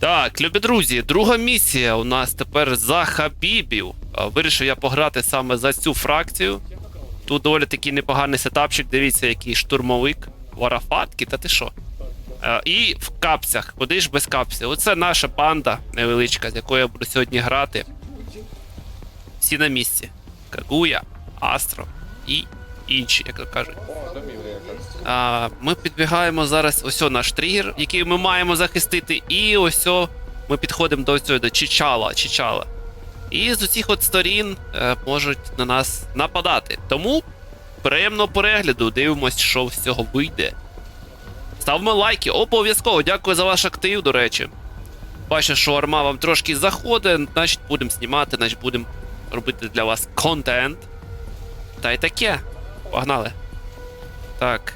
Так, любі друзі, друга місія у нас тепер за хабібів. Вирішив я пограти саме за цю фракцію. Тут доволі такий непоганий сетапчик. Дивіться, який штурмовик. Варафатки, та ти що? І в капцях. Куди ж без капців? Оце наша банда невеличка, з якою я буду сьогодні грати. Всі на місці. Кагуя, Астро і інші, як то кажуть. А, ми підбігаємо зараз ось наш тригер, який ми маємо захистити, і ось ми підходимо до цього до Чичала, Чичала. І з усіх от сторін е, можуть на нас нападати. Тому приємного перегляду, дивимось, що з цього вийде. Ставимо лайки, обов'язково. Дякую за ваш актив, до речі. Бачу, що арма вам трошки заходить, значить будемо знімати, значить будемо робити для вас контент. Та й таке. Погнали. Так.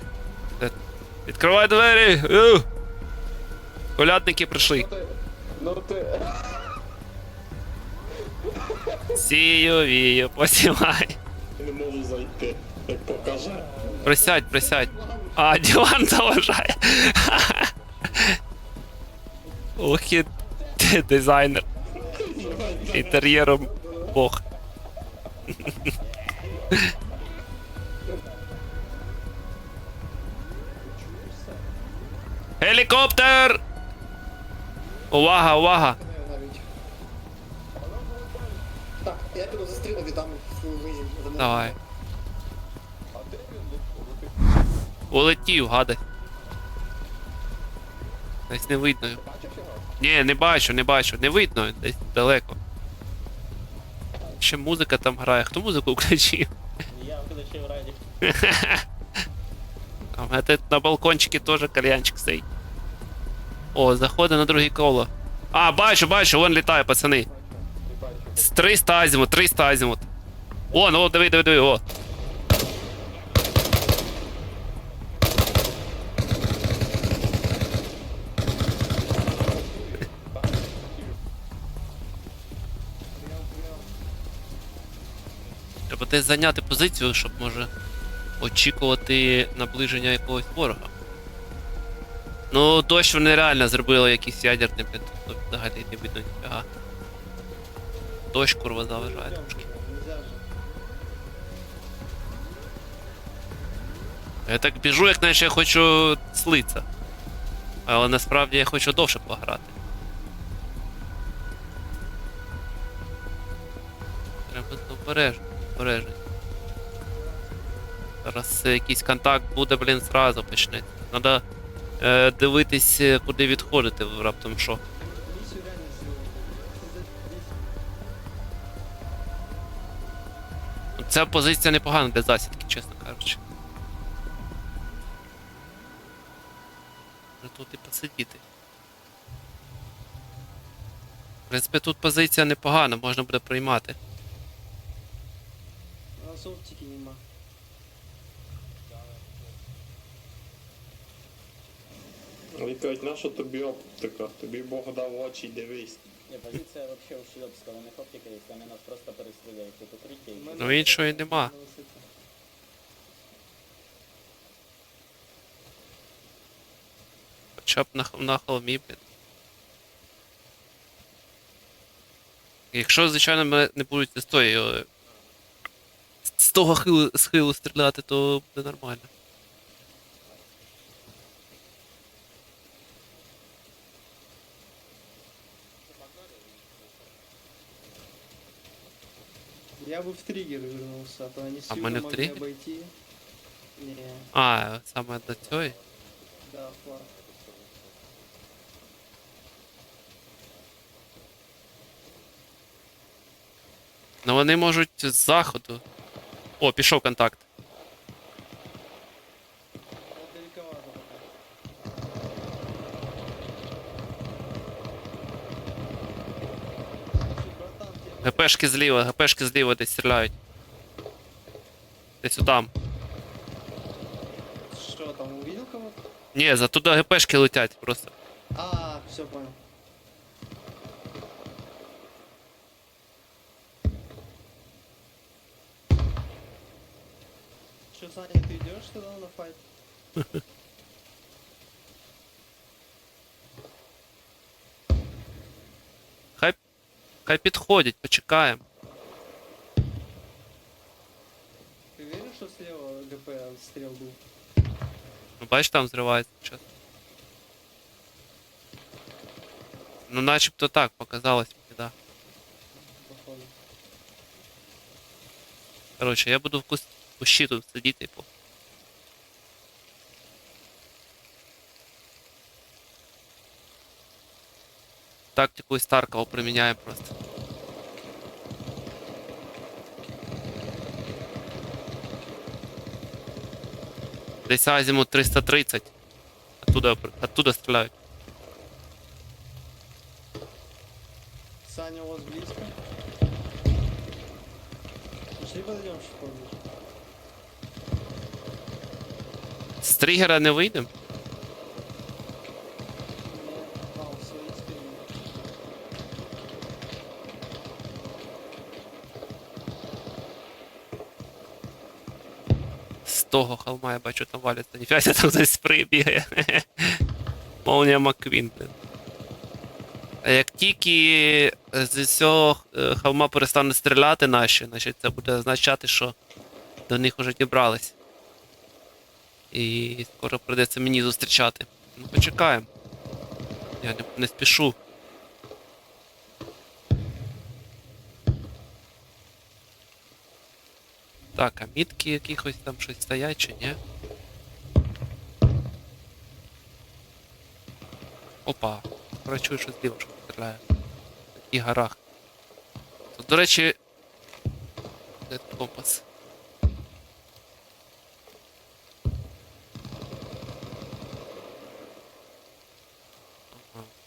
Е, Відкривай двері! У! Колядники прийшли. Ну ти. Сію, вію, посівай. Не можу зайти. Так покаже. Присядь, присядь. А, диван заважає. Ох ти дизайнер. Інтер'єром Бог. Гелікоптер! Увага, увага! Так, я піду застріну, віддам свою вижів. Давай. Улетів, гадай. Десь не видно. Ні, не бачу, не бачу, не видно, десь далеко. Ще музика там грає. Хто музику включив? Я включив раді. А в мене на балкончикі теж кальянчик стоїть. О, заходить на друге коло. А, бачу, бачу, вон літає, пацани. З 300 азімут, 300 азімут. О, диви, диви, диви, о. Треба десь зайняти позицію, щоб може очікувати наближення якогось ворога. Ну, дощ вони реально зробили якийсь ядерний, блін, тут взагалі не видно ніфіга. Дощ курва заважає трошки. Я так біжу, як наче я хочу слиться. Але насправді я хочу довше пограти. Треба обережно, обережно. Зараз якийсь контакт буде, блін, зразу почнеться. Надо е, дивитись, е, куди відходити раптом що. Ця позиція непогана для засідки, чесно кажучи. Тут і посидіти. В принципі, тут позиція непогана, можна буде приймати. А софтики нема. Відповідь наша тобі оптика. Тобі Бог дав очі, дивись. Ні, позиція вообще ушльопська, у них оптика є, вони нас просто перестріляють. Тут укриття і Ну іншої нема. Хоча б на, на холмі, блін. Якщо, звичайно, мене не будуть з тої. з- З того хилу, схилу стріляти, то буде нормально. Я бы в триггер вернулся, а то они с А мы не в могли триггер? обойти. Не, А, саме до цієї. да, флаг. Ну вони можуть з заходу. О, пішов контакт. ГПшки зліва, ГПшки зліва десь стріляють. Десь отам. что там, увидел кого-то? Ні, за туди ГПшки летять просто. А, все понял. Что, Саня, ты идешь туда на файт? Хай підходять, почекаємо. Ты веришь, что слева ГП отстрел был? Ну, бачиш, там зривається щось. Ну, начебто так показалось мені, да. Походу. Коротше, я буду в кус- в кущі тут сидіти, типу. Тактику із Таркова приміняємо просто. Десь азімут 330. Оттуда, оттуда стріляють. Саня у вас близко? Пошли подойдем чуть поближе. З тригера не вийдемо? Того холма я бачу, там валяться. Ніфіга себе, там хтось спрей бігає. Молнія Маквін, блин. А як тільки з цього е, холма перестане стріляти наші, значить це буде означати, що до них уже дібрались. І скоро прийдеться мені зустрічати. Ну, почекаємо. Я не, не спішу. Так, а мітки якихось там щось стоять чи ні? Опа, прочую, що зліва що стріляє. В таких. Тут, до речі. Де компас?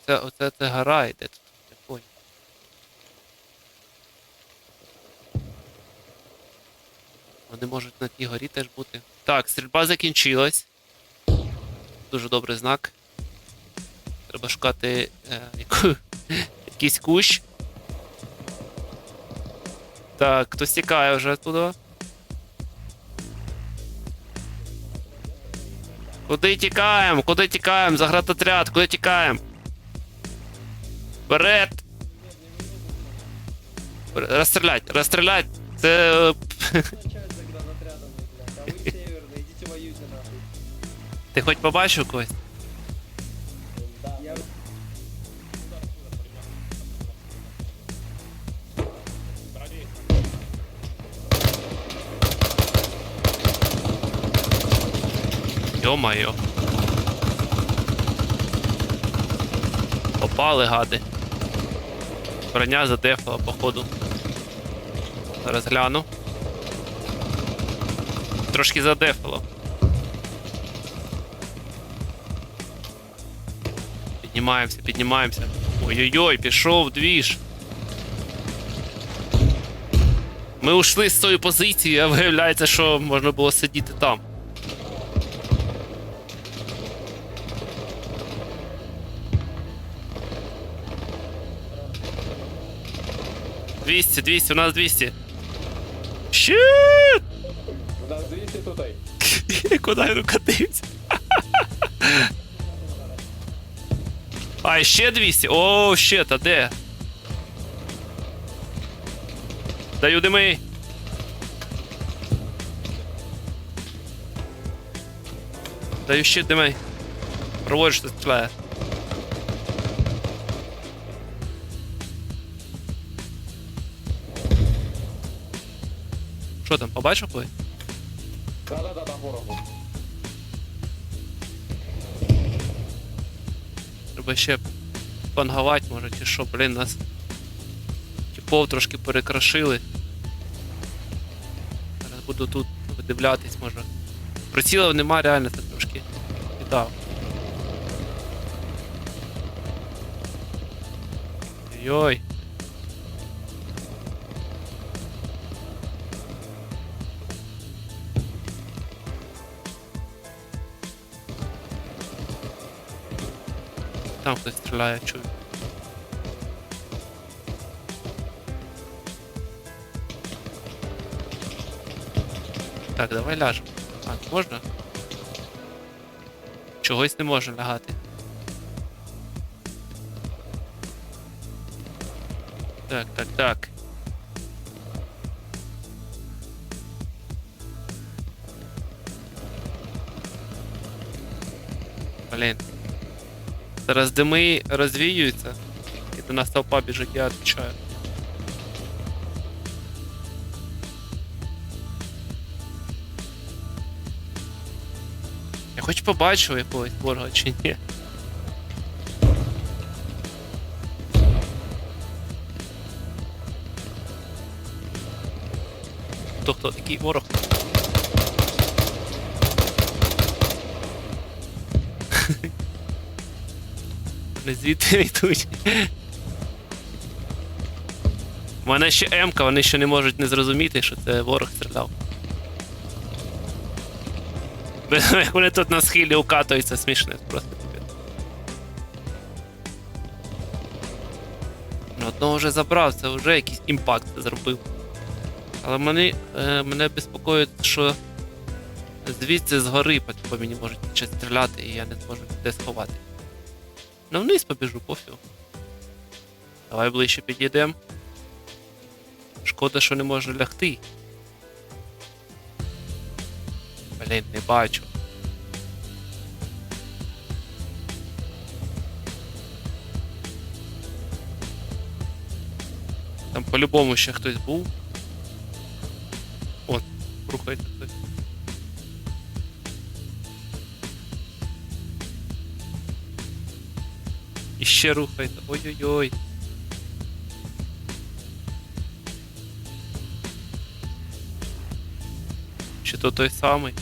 Це, оце це гора йде тут. Я понял. Вони можуть на тій горі теж бути. Так, стрільба закінчилась. Дуже добрий знак. Треба шукати е, яку, якийсь кущ. Так, хтось тікає вже туди. Куди тікаємо? Куди тікаємо? Заградотряд, куди тікаємо? Вперед! Розстрілять, розстрілять! Це. Ти хоч побачив когось? Йо-майо. Попали гади. Броня задефала, походу. Зараз гляну. Трошки задефало. Піднімаємося, піднімаємося. Ой-ой-ой, пішов двіж. Ми ушли з тої позиції, а виявляється, що можна було сидіти там. Двісті, 200, у нас 200. Щит! У нас 200 тутай. Куди він укатився? А, ще 200. О, щет, а де? Даю дими. Даю ще дими. Проводиш, стріляє. Що там, побачив когось? Да-да-да, ворогу. Треба ще панговать може, чи що, блін, нас типов трошки перекрашили. Зараз буду тут видивлятись, може. Прицілів нема, реально це трошки віддав. Йой. Там хтось стріляє, чую. Так, давай ляжемо. А, можна? Чогось не можна лягати. Так, так, так. Зараз дими розвіюються. І до нас толпа біжить, я відвічаю. Я хоч побачив якогось ворога чи ні. Хто хто такий ворог? Не звідти йдуть. У мене ще М-ка, вони ще не можуть не зрозуміти, що це ворог стріляв. Вони тут на схилі укатуються, смішне просто. Ну, одного вже забрав, це вже якийсь імпакт зробив. Але мене, е, мене безпокоїть, що звідси згори по, по мені можуть ще стріляти, і я не зможу де сховати. Ну вниз побіжу, пофіг. Давай ближче підійдемо. Шкода, що не можу лягти. Блін, не бачу. Там по-любому ще хтось був. ще рухається. Ой-ой-ой. Чи то той самий?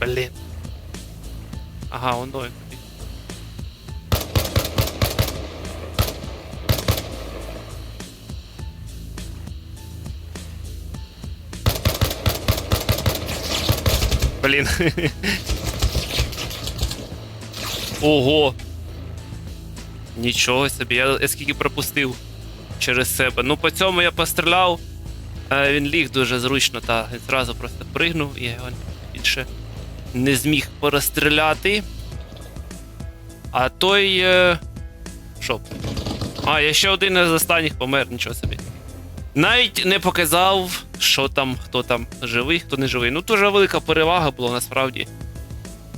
Блін. Ага, он той. Блін. Ого. Нічого собі, я, скільки пропустив через себе. Ну, по цьому я постріляв. Е, Він ліг дуже зручно, та він зразу просто пригнув і я його більше не зміг порозстріляти. А той. е, Що? А, я ще один із останніх помер, нічого собі. Навіть не показав, що там, хто там живий, хто не живий. Ну, дуже велика перевага була насправді.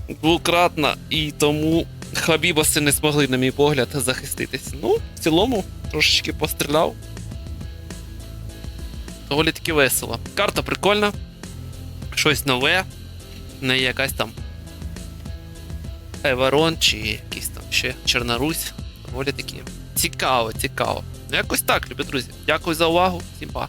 Двократна, і тому Хабібаси не змогли, на мій погляд, захиститись. Ну, в цілому, трошечки постріляв. Доволі таки весело. Карта прикольна. Щось нове. Не якась там. Еверон чи якийсь там ще Чорнорусь. Доволі таки. Цікаво, цікаво. Ну, якось так, любі друзі. Дякую за увагу. Всім па.